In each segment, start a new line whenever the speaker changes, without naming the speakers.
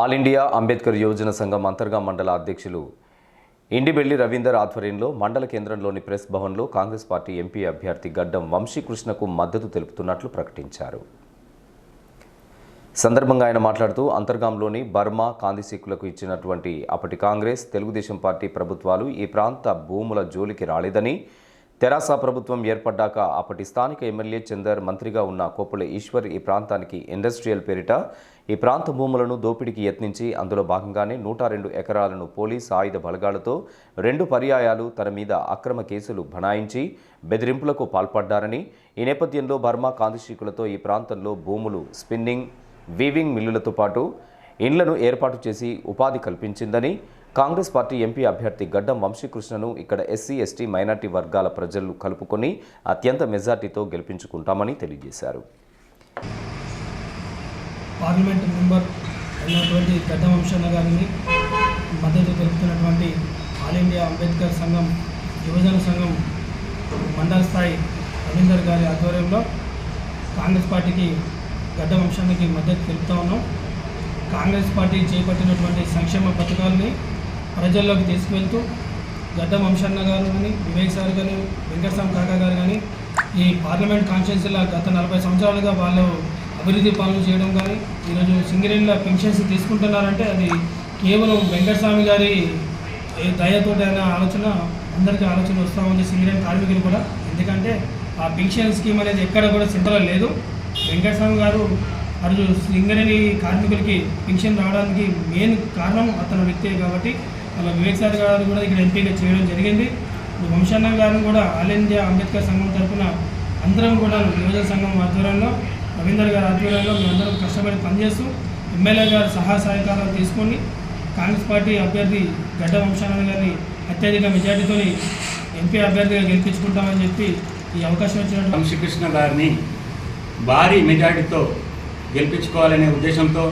All India Ambedkar Yojana సంఘం అంతర్గా మండల అధ్యక్షులు ఇండిబెల్లి రవీందర్ ఆధ్వర్యంలో మండల కేంద్రంలోని ప్రెస్ భవన్లో కాంగ్రెస్ పార్టీ ఎంపీ అభ్యర్థి గడ్డం వంశీకృష్ణకు మద్దతు తెలుపుతున్నట్లు ప్రకటించారు. సందర్భంగా ఆయన మాట్లాడుతూ అంతర్గాంలోని బర్మా కాందిశీకులకు ఇచ్చినటువంటి అప్పటి కాంగ్రెస్ తెలుగుదేశం పార్టీ ప్రభుత్వాలు ఈ ప్రాంత భూముల జోలికి రాలేదని తెరాస ప్రభుత్వం ఏర్పడ్డాక అప్పటి స్థానిక ఎమ్మెల్యే చందర్ మంత్రిగా ఉన్న కోపుల ఈశ్వర్ ఈ ప్రాంతానికి ఇండస్ట్రియల్ పేరిట ఈ ప్రాంత భూములను దోపిడీకి యత్నించి అందులో భాగంగానే నూట రెండు ఎకరాలను పోలీస్ ఆయుధ బలగాలతో రెండు పర్యాయాలు తన మీద అక్రమ కేసులు బనాయించి బెదిరింపులకు పాల్పడ్డారని ఈ నేపథ్యంలో బర్మా కాంతిశీకులతో ఈ ప్రాంతంలో భూములు స్పిన్నింగ్ వీవింగ్ మిల్లులతో పాటు ఇండ్లను ఏర్పాటు చేసి ఉపాధి కల్పించిందని కాంగ్రెస్ పార్టీ ఎంపీ అభ్యర్థి గడ్డం వంశీకృష్ణను ఇక్కడ ఎస్సీ ఎస్టీ మైనార్టీ వర్గాల ప్రజలు కలుపుకొని అత్యంత మెజార్టీతో గెలిపించుకుంటామని తెలియజేశారు.
పార్లమెంట్ మెంబర్ అయినటువంటి గడ్డ వంశన్న గారిని మద్దతు తెలుపుతున్నటువంటి ఆల్ ఇండియా అంబేద్కర్ సంఘం యువజన సంఘం మండల స్థాయి రవీందర్ గారి ఆధ్వర్యంలో కాంగ్రెస్ పార్టీకి గడ్డ వంశానికి మద్దతు తెలుపుతా ఉన్నాం. కాంగ్రెస్ పార్టీ చేపట్టినటువంటి సంక్షేమ పథకాలని ప్రజల్లోకి తీసుకువెళ్తూ గడ్డ వంశన్న గారు కానీ వివేక్ సార్ కానీ వెంకటస్వామి కాకా గారు కానీ ఈ పార్లమెంట్ కాన్స్టిట్యున్సీలో గత నలభై సంవత్సరాలుగా వాళ్ళు అభివృద్ధి పనులు చేయడం కానీ ఈరోజు సింగరేణిలో పెన్షన్స్ తీసుకుంటున్నారంటే అది కేవలం వెంకటస్వామి గారి దయతోటి అనే ఆలోచన అందరికీ ఆలోచన వస్తూ ఉంది సింగరేణి కార్మికులు కూడా. ఎందుకంటే ఆ పెన్షన్ స్కీమ్ అనేది ఎక్కడ కూడా సెంటర్లో లేదు. వెంకటస్వామి గారు ఆ సింగరేణి కార్మికులకి పెన్షన్ రావడానికి మెయిన్ కారణం అతని వ్యక్తే కాబట్టి అలా వివేక్ సార్ గారు కూడా ఇక్కడ ఎంపీగా చేయడం జరిగింది. ఇప్పుడు వంశన్న గారిని కూడా ఆల్ ఇండియా అంబేద్కర్ సంఘం తరఫున అందరం కూడా నియోజక సంఘం ఆధ్వర్యంలో రవీందర్ గారి ఆధ్వర్యంలో మేమందరం కష్టపడి పనిచేస్తూ ఎమ్మెల్యే గారు సహాయ సహకారాలు తీసుకొని కాంగ్రెస్ పార్టీ అభ్యర్థి గడ్డ వంశానంద గారిని అత్యధిక మెజార్టీతో ఎంపీ అభ్యర్థిగా గెలిపించుకుంటామని చెప్పి ఈ అవకాశం వచ్చినటువంటి
శ్రీకృష్ణ గారిని భారీ మెజారిటీతో గెలిపించుకోవాలనే ఉద్దేశంతో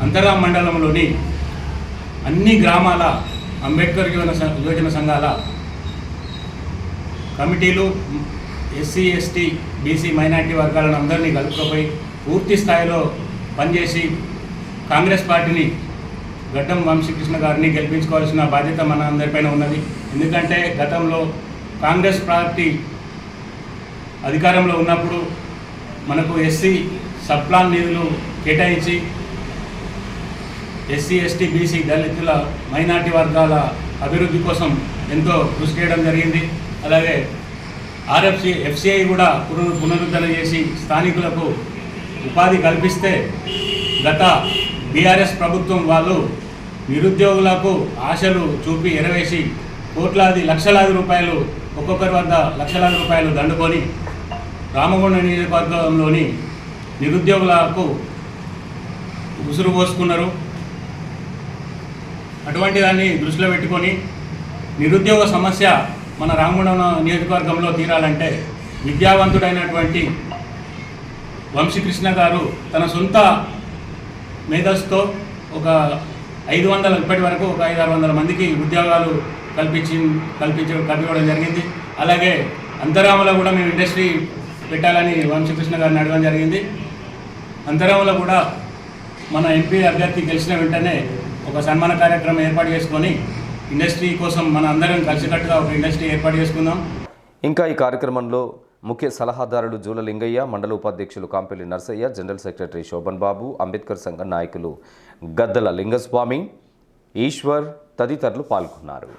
అంతరా మండలంలోని అన్ని గ్రామాల అంబేద్కర్ యువన సం- యోజన సంఘాల కమిటీలు ఎస్సీ ఎస్టీ బీసీ మైనార్టీ వర్గాలను అందరినీ కలుపుకపోయి పూర్తి స్థాయిలో పనిచేసి కాంగ్రెస్ పార్టీని గడ్డం వంశీకృష్ణ గారిని గెలిపించుకోవాల్సిన బాధ్యత మన అందరిపైన ఉన్నది. ఎందుకంటే గతంలో కాంగ్రెస్ పార్టీ అధికారంలో ఉన్నప్పుడు మనకు ఎస్సీ సబ్ప్లాన్ నిధులు కేటాయించి ఎస్సీ ఎస్టీ బీసీ దళితుల మైనార్టీ వర్గాల అభివృద్ధి కోసం ఎంతో కృషి చేయడం జరిగింది. అలాగే ఆర్ఎఫ్సి ఎఫ్సిఐ కూడా పునరు పునరుద్ధరణ చేసి స్థానికులకు ఉపాధి కల్పిస్తే గత బీఆర్ఎస్ ప్రభుత్వం వాళ్ళు నిరుద్యోగులకు ఆశలు చూపి ఎరవేసి కోట్లాది లక్షలాది రూపాయలు ఒక్కొక్కరి వద్ద లక్షలాది రూపాయలు దండుకొని రామగుండ నియోజకవర్గంలోని నిరుద్యోగులకు ఉసురు పోసుకున్నారు. అటువంటి దాన్ని దృష్టిలో పెట్టుకొని నిరుద్యోగ సమస్య మన రామగుండం నియోజకవర్గంలో తీరాలంటే విద్యావంతుడైనటువంటి వంశీకృష్ణ గారు తన సొంత మేధస్సుతో ఒక ఐదు వందల ఇప్పటి వరకు ఒక ఐదు ఆరు వందల మందికి ఉద్యోగాలు కల్పించి కల్పించ కల్పించడం జరిగింది. అలాగే అంతరామలో కూడా మేము ఇండస్ట్రీ పెట్టాలని వంశీకృష్ణ గారిని అడగడం జరిగింది. అంతరంలో కూడా మన ఎంపీ అభ్యర్థి గెలిచిన వెంటనే ఒక సన్మాన కార్యక్రమం ఏర్పాటు చేసుకొని ఇండస్ట్రీ కోసం మన అందరం కలిసికట్టుగా ఒక ఇండస్ట్రీ ఏర్పాటు చేసుకుందాం.
ఇంకా ఈ కార్యక్రమంలో ముఖ్య సలహాదారులు జూల లింగయ్య మండల ఉపాధ్యక్షులు కాంపెల్లి నర్సయ్య జనరల్ సెక్రటరీ శోభన్ బాబు అంబేద్కర్ సంఘ నాయకులు గద్దల లింగస్వామి ఈశ్వర్ తదితరులు పాల్గొన్నారు.